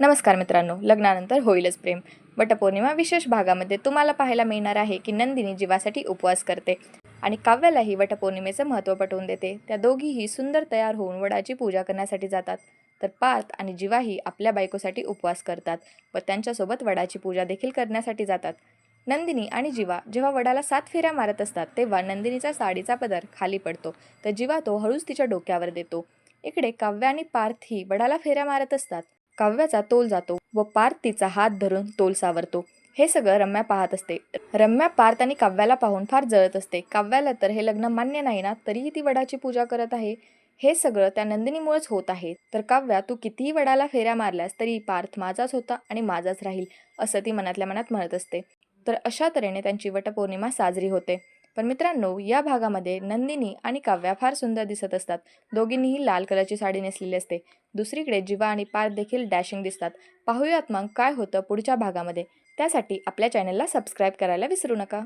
नमस्कार मित्रांनो लग्नानंतर होईलच प्रेम. वटपौर्णिमा विशेष भागामध्ये तुम्हाला पाहायला मिळणार आहे की नंदिनी जीवासाठी उपवास करते आणि काव्यालाही वटपौर्णिमेचं महत्त्व पटवून देते. त्या दोघीही सुंदर तयार होऊन वडाची पूजा करण्यासाठी जातात. तर पार्थ आणि जीवाही आपल्या बायकोसाठी उपवास करतात व त्यांच्यासोबत वडाची पूजा देखील करण्यासाठी जातात. नंदिनी आणि जीवा जेव्हा वडाला सात फेऱ्या मारत असतात तेव्हा नंदिनीचा साडीचा पदर खाली पडतो. तर जीवा तो हळूच तिच्या डोक्यावर देतो. इकडे काव्य आणि पार्थही वडाला फेऱ्या मारत असतात. काव्याचा तोल जातो व पार्थ तिचा हात धरून तोल सावरतो. हे सगळं रम्या पाहत असते. रम्या पार्थ आणि काव्याला पाहून फार जळत असते. काव्याला तर हे लग्न मान्य नाही ना? तरीही ती वडाची पूजा करत आहे. हे सगळं त्या नंदिनीमुळेच होत आहे. तर काव्या तू कितीही वडाला फेऱ्या मारल्यास तरी पार्थ माझाच होता आणि माझाच राहील असं ती मनातल्या मनात म्हणत असते. तर अशा तऱ्हेने त्यांची वटपौर्णिमा साजरी होते. पण मित्रांनो या भागामध्ये नंदिनी आणि काव्या फार सुंदर दिसत असतात. दोघींनीही लाल कलरची साडी नेसलेली असते. दुसरीकडे जिवा आणि पार्थ देखील डॅशिंग दिसतात. पाहूयात मग काय होतं पुढच्या भागामध्ये. त्यासाठी आपल्या चॅनलला सबस्क्राईब करायला विसरू नका.